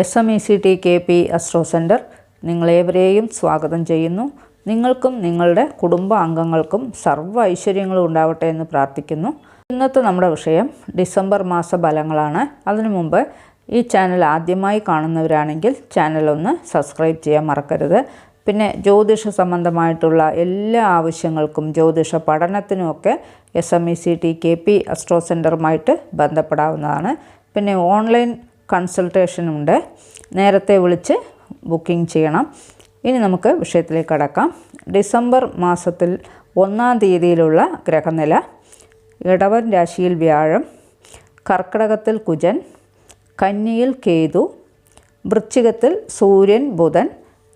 S M E C T K P astro centre നിങ്ങളേവരെയും സ്വാഗതം ചെയ്യുന്നു. നിങ്ങൾക്കും നിങ്ങളുടെ കുടുംബ അംഗങ്ങൾക്കും സർവ ഐശ്വര്യങ്ങളും ഉണ്ടാവട്ടെ എന്ന് പ്രാർത്ഥിക്കുന്നു. ഇന്നത്തെ നമ്മുടെ വിഷയം ഡിസംബർ മാസ ഫലങ്ങളാണ്. അതിനു മുമ്പ് ഈ ചാനൽ ആദ്യമായി കാണുന്നവരാണെങ്കിൽ ചാനൽ ഒന്ന് സബ്സ്ക്രൈബ് ചെയ്യാൻ മറക്കരുത്. പിന്നെ ജ്യോതിഷ സംബന്ധമായിട്ടുള്ള എല്ലാ ആവശ്യങ്ങൾക്കും ജ്യോതിഷ പഠനത്തിനുമൊക്കെ S M E C T K P astro സെന്ററുമായിട്ട് ബന്ധപ്പെടാവുന്നതാണ്. പിന്നെ ഓൺലൈൻ കൺസൾട്ടേഷനുണ്ട് നേരത്തെ വിളിച്ച് ബുക്കിംഗ് ചെയ്യണം. ഇനി നമുക്ക് വിഷയത്തിലേക്ക് കടക്കാം. ഡിസംബർ മാസത്തിൽ ഒന്നാം തീയതിയിലുള്ള ഗ്രഹനില. ഇടവൻ രാശിയിൽ വ്യാഴം. കർക്കിടകത്തിൽ കുജൻ. കന്നിയിൽ കേതു. വൃശ്ചികത്തിൽ സൂര്യൻ ബുധൻ.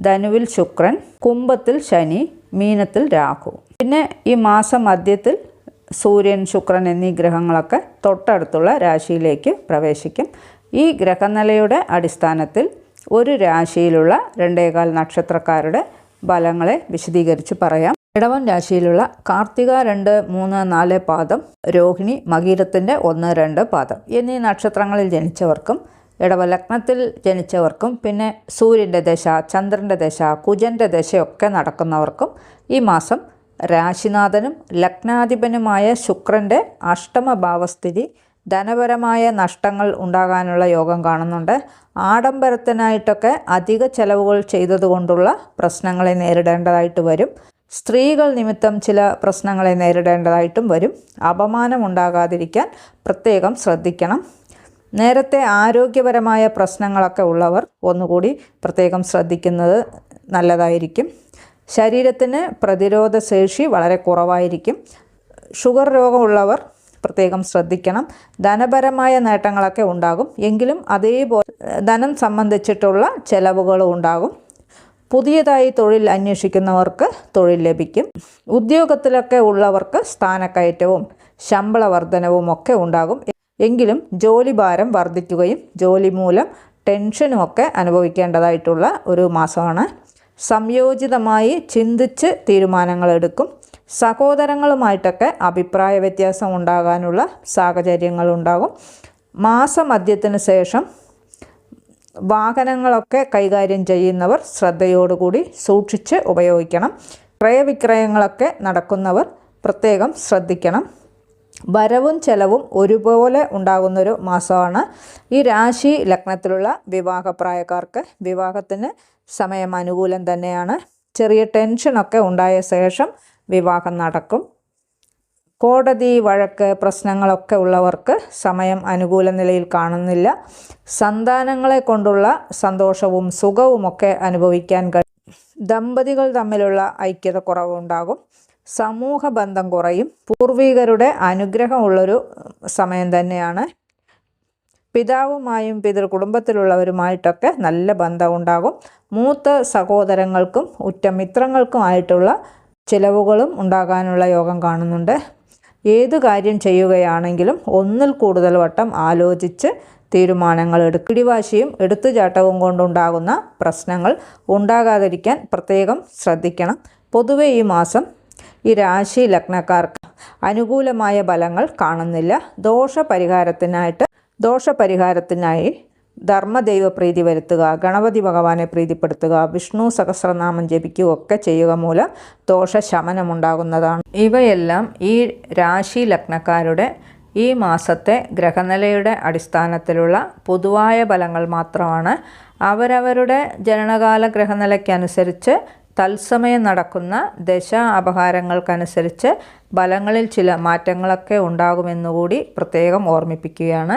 ധനുവിൽ ശുക്രൻ. കുംഭത്തിൽ ശനി. മീനത്തിൽ രാഹു. പിന്നെ ഈ മാസം മധ്യത്തിൽ സൂര്യൻ ശുക്രൻ എന്നീ ഗ്രഹങ്ങളൊക്കെ തൊട്ടടുത്തുള്ള രാശിയിലേക്ക് പ്രവേശിക്കും. ഈ ഗ്രഹനിലയുടെ അടിസ്ഥാനത്തിൽ ഒരു രാശിയിലുള്ള രണ്ടേകാൽ നക്ഷത്രക്കാരുടെ ഫലങ്ങളെ വിശദീകരിച്ച് പറയാം. ഇടവൻ രാശിയിലുള്ള കാർത്തിക രണ്ട് മൂന്ന് നാല് പാദം രോഹിണി മകീരത്തിന്റെ ഒന്ന് രണ്ട് പാദം എന്നീ നക്ഷത്രങ്ങളിൽ ജനിച്ചവർക്കും ഇടവലഗ്നത്തിൽ ജനിച്ചവർക്കും പിന്നെ സൂര്യന്റെ ദശ ചന്ദ്രന്റെ ദശ കുജന്റെ ദശയൊക്കെ നടക്കുന്നവർക്കും ഈ മാസം രാശിനാഥനും ലഗ്നാധിപനുമായ ശുക്രന്റെ അഷ്ടമഭാവസ്ഥിതി ധനപരമായ നഷ്ടങ്ങൾ ഉണ്ടാകാനുള്ള യോഗം കാണുന്നുണ്ട്. ആഡംബരത്തിനായിട്ടൊക്കെ അധിക ചെലവുകൾ ചെയ്തതുകൊണ്ടുള്ള പ്രശ്നങ്ങളെ നേരിടേണ്ടതായിട്ട് വരും. സ്ത്രീകൾ നിമിത്തം ചില പ്രശ്നങ്ങളെ നേരിടേണ്ടതായിട്ടും വരും. അപമാനം ഉണ്ടാകാതിരിക്കാൻ പ്രത്യേകം ശ്രദ്ധിക്കണം. നേരത്തെ ആരോഗ്യപരമായ പ്രശ്നങ്ങളൊക്കെ ഉള്ളവർ ഒന്നുകൂടി പ്രത്യേകം ശ്രദ്ധിക്കുന്നത് നല്ലതായിരിക്കും. ശരീരത്തിന് പ്രതിരോധ ശേഷി വളരെ കുറവായിരിക്കും. ഷുഗർ രോഗമുള്ളവർ പ്രത്യേകം ശ്രദ്ധിക്കണം. ധനപരമായ നേട്ടങ്ങളൊക്കെ ഉണ്ടാകും. എങ്കിലും അതേപോലെ ധനം സംബന്ധിച്ചിട്ടുള്ള ചെലവുകളും ഉണ്ടാകും. പുതിയതായി തൊഴിൽ അന്വേഷിക്കുന്നവർക്ക് തൊഴിൽ ലഭിക്കും. ഉദ്യോഗത്തിലൊക്കെ ഉള്ളവർക്ക് സ്ഥാനക്കയറ്റവും ശമ്പള വർധനവും ഒക്കെ ഉണ്ടാകും. എങ്കിലും ജോലി ഭാരം വർദ്ധിക്കുകയും ജോലി മൂലം ടെൻഷനുമൊക്കെ അനുഭവിക്കേണ്ടതായിട്ടുള്ള ഒരു മാസമാണ്. സംയോജിതമായി ചിന്തിച്ച് തീരുമാനങ്ങൾ എടുക്കും. സഹോദരങ്ങളുമായിട്ടൊക്കെ അഭിപ്രായ വ്യത്യാസം ഉണ്ടാകാനുള്ള സാഹചര്യങ്ങളുണ്ടാകും മാസമധ്യത്തിന് ശേഷം വാഹനങ്ങളൊക്കെ കൈകാര്യം ചെയ്യുന്നവർ ശ്രദ്ധയോടുകൂടി സൂക്ഷിച്ച് ഉപയോഗിക്കണം. ക്രയവിക്രയങ്ങളൊക്കെ നടക്കുന്നവർ പ്രത്യേകം ശ്രദ്ധിക്കണം. വരവും ചെലവും ഒരുപോലെ ഉണ്ടാകുന്നൊരു മാസമാണ്. ഈ രാശി ലഗ്നത്തിലുള്ള വിവാഹപ്രായക്കാർക്ക് വിവാഹത്തിന് സമയം അനുകൂലം തന്നെയാണ്. ചെറിയ ടെൻഷനൊക്കെ ഉണ്ടായ ശേഷം വിവാഹം നടക്കും. കോടതി വഴക്ക് പ്രശ്നങ്ങളൊക്കെ ഉള്ളവർക്ക് സമയം അനുകൂല നിലയിൽ കാണുന്നില്ല. സന്താനങ്ങളെ കൊണ്ടുള്ള സന്തോഷവും സുഖവുമൊക്കെ അനുഭവിക്കാൻ കഴിയും. ദമ്പതികൾ തമ്മിലുള്ള ഐക്യത കുറവുണ്ടാകും സമൂഹ ബന്ധം കുറയും. പൂർവികരുടെ അനുഗ്രഹമുള്ളൊരു സമയം തന്നെയാണ്. പിതാവുമായും പിതൃ കുടുംബത്തിലുള്ളവരുമായിട്ടൊക്കെ നല്ല ബന്ധമുണ്ടാകും മൂത്ത സഹോദരങ്ങൾക്കും ഉറ്റ മിത്രങ്ങൾക്കുമായിട്ടുള്ള ചിലവുകളും ഉണ്ടാകാനുള്ള യോഗം കാണുന്നുണ്ട്. ഏതു കാര്യം ചെയ്യുകയാണെങ്കിലും ഒന്നിൽ കൂടുതൽ വട്ടം ആലോചിച്ച് തീരുമാനങ്ങൾ എടുക്കും. പിടിവാശിയും എടുത്തുചാട്ടവും കൊണ്ടുണ്ടാകുന്ന പ്രശ്നങ്ങൾ ഉണ്ടാകാതിരിക്കാൻ പ്രത്യേകം ശ്രദ്ധിക്കണം. പൊതുവെ ഈ മാസം ഈ രാശി ലഗ്നക്കാർക്ക് അനുകൂലമായ ഫലങ്ങൾ കാണുന്നില്ല. ദോഷപരിഹാരത്തിനായിട്ട് ദോഷപരിഹാരത്തിനായി ധർമ്മദൈവ പ്രീതി വരുത്തുക ഗണപതി ഭഗവാനെ പ്രീതിപ്പെടുത്തുക വിഷ്ണു സഹസ്രനാമം ജപിക്കുക ഒക്കെ ചെയ്യുക മൂലം ദോഷശമനമുണ്ടാകുന്നതാണ്. ഇവയെല്ലാം ഈ രാശി ലഗ്നക്കാരുടെ ഈ മാസത്തെ ഗ്രഹനിലയുടെ അടിസ്ഥാനത്തിലുള്ള പൊതുവായ ഫലങ്ങൾ മാത്രമാണ്. അവരവരുടെ ജനനകാല ഗ്രഹനിലയ്ക്കനുസരിച്ച് തത്സമയം നടക്കുന്ന ദശ അപഹാരങ്ങൾക്കനുസരിച്ച് ഫലങ്ങളിൽ ചില മാറ്റങ്ങളൊക്കെ ഉണ്ടാകുമെന്നുകൂടി പ്രത്യേകം ഓർമ്മിപ്പിക്കുകയാണ്.